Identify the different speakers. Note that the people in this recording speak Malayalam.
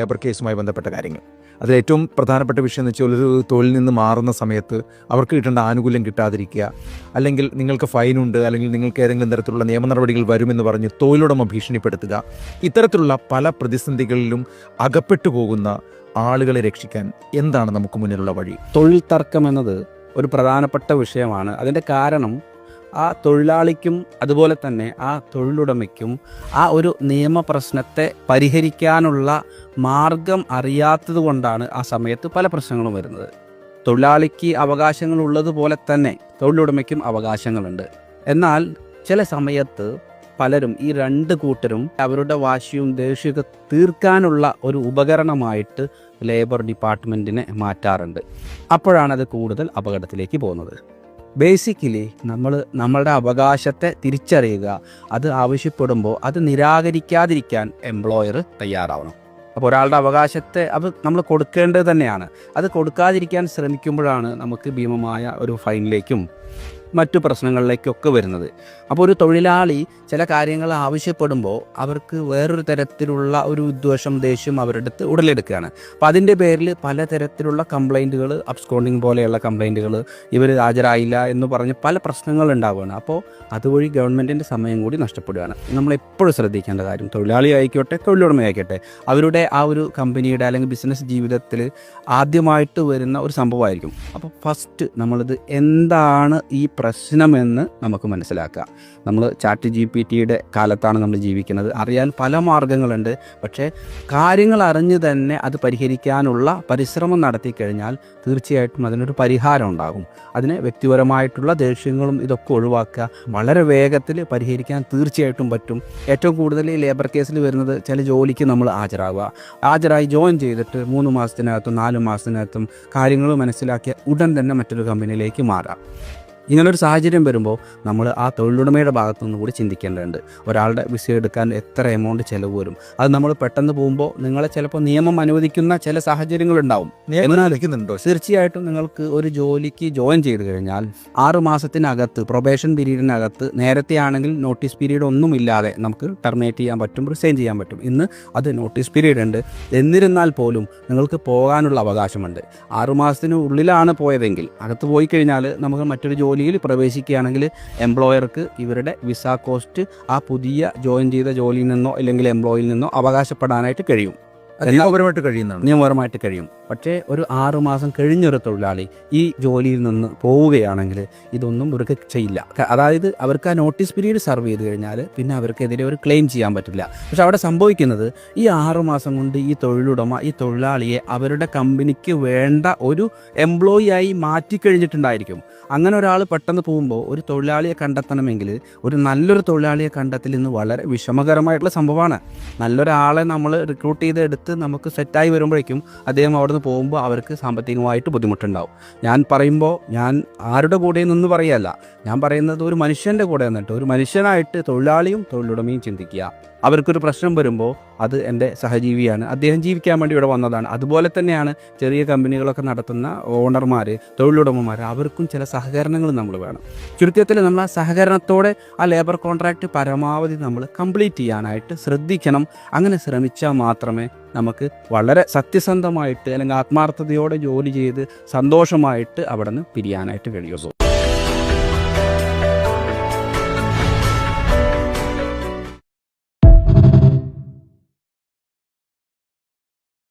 Speaker 1: ലേബർ കേസുമായി ബന്ധപ്പെട്ട കാര്യങ്ങൾ. അതിൽ ഏറ്റവും പ്രധാനപ്പെട്ട വിഷയം എന്ന് വെച്ചാൽ ഒരു തൊഴിൽ നിന്ന് മാറുന്ന സമയത്ത് അവർക്ക് കിട്ടേണ്ട ആനുകൂല്യം കിട്ടാതിരിക്കുക അല്ലെങ്കിൽ നിങ്ങൾക്ക് ഫൈനുണ്ട് അല്ലെങ്കിൽ നിങ്ങൾക്ക് ഏതെങ്കിലും തരത്തിലുള്ള നിയമ നടപടികൾ വരുമെന്ന് പറഞ്ഞ് തൊഴിലുടമ ഭീഷണിപ്പെടുത്തുക. ഇത്തരത്തിലുള്ള പല പ്രതിസന്ധികളിലും അകപ്പെട്ടു പോകുന്ന ആളുകളെ രക്ഷിക്കാൻ എന്താണ് നമുക്ക് മുന്നിലുള്ള വഴി?
Speaker 2: തൊഴിൽ തർക്കം എന്നത് ഒരു പ്രധാനപ്പെട്ട വിഷയമാണ്. അതിന്റെ കാരണം ആ തൊഴിലാളിക്കും അതുപോലെ തന്നെ ആ തൊഴിലുടമയ്ക്കും ആ ഒരു നിയമപ്രശ്നത്തെ പരിഹരിക്കാനുള്ള മാർഗം അറിയാത്തത് കൊണ്ടാണ് ആ സമയത്ത് പല പ്രശ്നങ്ങളും വരുന്നത്. തൊഴിലാളിക്ക് അവകാശങ്ങൾ ഉള്ളതുപോലെ തന്നെ തൊഴിലുടമയ്ക്കും അവകാശങ്ങളുണ്ട്. എന്നാൽ ചില സമയത്ത് പലരും ഈ രണ്ട് കൂട്ടരും അവരുടെ വാശിയും ദേഷ്യമൊക്കെ തീർക്കാനുള്ള ഒരു ഉപകരണമായിട്ട് ലേബർ ഡിപ്പാർട്ട്മെന്റിനെ മാറ്റാറുണ്ട്. അപ്പോഴാണ് അത് കൂടുതൽ അപകടത്തിലേക്ക് പോകുന്നത്. ബേസിക്കലി നമ്മൾ നമ്മളുടെ അവകാശത്തെ തിരിച്ചറിയുക. അത് ആവശ്യപ്പെടുമ്പോൾ അത് നിരാകരിക്കാതിരിക്കാൻ എംപ്ലോയർ തയ്യാറാവണം. അപ്പോൾ ഒരാളുടെ അവകാശത്തെ അത് നമ്മൾ കൊടുക്കേണ്ടത് തന്നെയാണ്. അത് കൊടുക്കാതിരിക്കാൻ ശ്രമിക്കുമ്പോഴാണ് നമുക്ക് ഭീമമായ ഒരു ഫൈനിലേക്കും മറ്റു പ്രശ്നങ്ങളിലേക്കൊക്കെ വരുന്നത്. അപ്പോൾ ഒരു തൊഴിലാളി ചില കാര്യങ്ങൾ ആവശ്യപ്പെടുമ്പോൾ അവർക്ക് വേറൊരു തരത്തിലുള്ള ഒരു ഉദ്വേഷം ദേഷ്യം അവരുടെ അടുത്ത് ഉടലെടുക്കുകയാണ്. അപ്പോൾ അതിന്റെ പേരിൽ പലതരത്തിലുള്ള കംപ്ലൈന്റുകൾ അബ്സ്കോണ്ടിങ് പോലെയുള്ള കംപ്ലൈന്റുകൾ ഇവർ ഹാജരായില്ല എന്ന് പറഞ്ഞ് പല പ്രശ്നങ്ങൾ ഉണ്ടാവുകയാണ്. അപ്പോൾ അതുവഴി ഗവൺമെന്റിന്റെ സമയം കൂടി നഷ്ടപ്പെടുകയാണ്. നമ്മൾ എപ്പോഴും ശ്രദ്ധിക്കേണ്ട കാര്യം തൊഴിലാളി ആയിക്കോട്ടെ തൊഴിലുടമ ആയിക്കോട്ടെ അവരുടെ ആ ഒരു കമ്പനിയുടെ അല്ലെങ്കിൽ ബിസിനസ് ജീവിതത്തിൽ ആദ്യമായിട്ട് വരുന്ന ഒരു സംഭവമായിരിക്കും. അപ്പോൾ ഫസ്റ്റ് നമ്മളിത് എന്താണ് ഈ പ്രശ്നമെന്ന് നമുക്ക് മനസ്സിലാക്കുക. നമ്മൾ ചാറ്റ് ജി പി ടിയുടെ കാലത്താണ് നമ്മൾ ജീവിക്കുന്നത്. അറിയാൻ പല മാർഗങ്ങളുണ്ട്. പക്ഷേ കാര്യങ്ങൾ അറിഞ്ഞ് തന്നെ അത് പരിഹരിക്കാനുള്ള പരിശ്രമം നടത്തി കഴിഞ്ഞാൽ തീർച്ചയായിട്ടും അതിനൊരു പരിഹാരം ഉണ്ടാകും. അതിന് വ്യക്തിപരമായിട്ടുള്ള ദേഷ്യങ്ങളും ഇതൊക്കെ ഒഴിവാക്കുക വളരെ വേഗത്തിൽ പരിഹരിക്കാൻ തീർച്ചയായിട്ടും പറ്റും. ഏറ്റവും കൂടുതൽ ഈ ലേബർ കേസിൽ വരുന്നത് ചില ജോലിക്ക് നമ്മൾ ഹാജരാകുക ഹാജരായി ജോയിൻ ചെയ്തിട്ട് മൂന്ന് മാസത്തിനകത്തും നാല് മാസത്തിനകത്തും കാര്യങ്ങൾ മനസ്സിലാക്കിയ ഉടൻ തന്നെ മറ്റൊരു കമ്പനിയിലേക്ക് മാറാം. ഇങ്ങനൊരു സാഹചര്യം വരുമ്പോൾ നമ്മൾ ആ തൊഴിലുടമയുടെ ഭാഗത്തു നിന്ന് കൂടി ചിന്തിക്കേണ്ടതുണ്ട്. ഒരാളുടെ വിസ എടുക്കാൻ എത്ര എമൗണ്ട് ചിലവ് വരും? അത് നമ്മൾ പെട്ടെന്ന് പോകുമ്പോൾ നിങ്ങളെ ചിലപ്പോൾ നിയമം അനുവദിക്കുന്ന ചില സാഹചര്യങ്ങളുണ്ടാവും.
Speaker 1: നിയമനാലിക്കുന്നുണ്ടോ
Speaker 2: തീർച്ചയായിട്ടും നിങ്ങൾക്ക് ഒരു ജോലിക്ക് ജോയിൻ ചെയ്ത് കഴിഞ്ഞാൽ ആറ് മാസത്തിനകത്ത് പ്രൊബേഷൻ പീരീഡിനകത്ത് നേരത്തെ ആണെങ്കിൽ നോട്ടീസ് പീരീഡ് ഒന്നും ഇല്ലാതെ നമുക്ക് ടെർമിനേറ്റ് ചെയ്യാൻ പറ്റും റിസൈൻ ചെയ്യാൻ പറ്റും. ഇന്ന് അത് നോട്ടീസ് പീരീഡ് ഉണ്ട്. എന്നിരുന്നാൽ പോലും നിങ്ങൾക്ക് പോകാനുള്ള അവകാശമുണ്ട്. ആറ് മാസത്തിന് ഉള്ളിലാണ് പോയതെങ്കിൽ അകത്ത് പോയി കഴിഞ്ഞാൽ നമുക്ക് മറ്റൊരു ജോലിയിൽ പ്രവേശിക്കുകയാണെങ്കിൽ എംപ്ലോയർക്ക് ഇവരുടെ വിസ കോസ്റ്റ് ആ പുതിയ ജോയിൻ ചെയ്ത ജോലിയിൽ നിന്നോ അല്ലെങ്കിൽ എംപ്ലോയിൽ നിന്നോ അവകാശപ്പെടാനായിട്ട് കഴിയും.
Speaker 1: നിയമപരമായിട്ട് കഴിയുന്നതാണ്.
Speaker 2: നിയമപരമായിട്ട് കഴിയും. പക്ഷേ ഒരു ആറു മാസം കഴിഞ്ഞൊരു തൊഴിലാളി ഈ ജോലിയിൽ നിന്ന് പോവുകയാണെങ്കിൽ ഇതൊന്നും ഇവർക്ക് ചെയ്യില്ല. അതായത് അവർക്ക് ആ നോട്ടീസ് പീരീഡ് സർവ് ചെയ്ത് കഴിഞ്ഞാൽ പിന്നെ അവർക്കെതിരെ ഒരു ക്ലെയിം ചെയ്യാൻ പറ്റില്ല. പക്ഷെ അവിടെ സംഭവിക്കുന്നത് ഈ ആറു മാസം കൊണ്ട് ഈ തൊഴിലുടമ ഈ തൊഴിലാളിയെ അവരുടെ കമ്പനിക്ക് വേണ്ട ഒരു എംപ്ലോയി ആയി മാറ്റിക്കഴിഞ്ഞിട്ടുണ്ടായിരിക്കും അങ്ങനെ ഒരാൾ പെട്ടെന്ന് പോകുമ്പോൾ ഒരു തൊഴിലാളിയെ കണ്ടെത്തണമെങ്കിൽ ഒരു നല്ലൊരു തൊഴിലാളിയെ കണ്ടെത്തൽ ഇന്ന് വളരെ വിഷമകരമായിട്ടുള്ള സംഭവമാണ്. നല്ലൊരാളെ നമ്മൾ റിക്രൂട്ട് ചെയ്ത് എടുത്ത് നമുക്ക് സെറ്റായി വരുമ്പോഴേക്കും അദ്ദേഹം അവിടെ നിന്ന് പോകുമ്പോൾ അവർക്ക് സാമ്പത്തികമായിട്ട് ബുദ്ധിമുട്ടുണ്ടാവും. ഞാൻ പറയുമ്പോൾ ഞാൻ ആരുടെ കൂടെ നിന്ന് പറയല്ല. ഞാൻ പറയുന്നത് ഒരു മനുഷ്യന്റെ കൂടെ നിന്നിട്ട് ഒരു മനുഷ്യനായിട്ട് തൊഴിലാളിയും തൊഴിലുടമയും ചിന്തിക്കുക. അവർക്കൊരു പ്രശ്നം വരുമ്പോൾ അത് എന്റെ സഹജീവിയാണ്. അദ്ദേഹം ജീവിക്കാൻ വേണ്ടി ഇവിടെ വന്നതാണ്. അതുപോലെ തന്നെയാണ് ചെറിയ കമ്പനികളൊക്കെ നടത്തുന്ന ഓണർമാർ തൊഴിലുടമമാർ അവർക്കും ചില സഹകരണങ്ങൾ നമ്മൾ വേണം. ചുരുക്കത്തിൽ നമ്മൾ ആ സഹകരണത്തോടെ ആ ലേബർ കോൺട്രാക്റ്റ് പരമാവധി നമ്മൾ കംപ്ലീറ്റ് ചെയ്യാനായിട്ട് ശ്രദ്ധിക്കണം. അങ്ങനെ ശ്രമിച്ചാൽ മാത്രമേ നമുക്ക് വളരെ സത്യസന്ധമായിട്ട് അല്ലെങ്കിൽ ആത്മാർത്ഥതയോടെ ജോലി ചെയ്ത് സന്തോഷമായിട്ട് അവിടെ നിന്ന് പിരിയാനായിട്ട് കഴിയുള്ളൂ.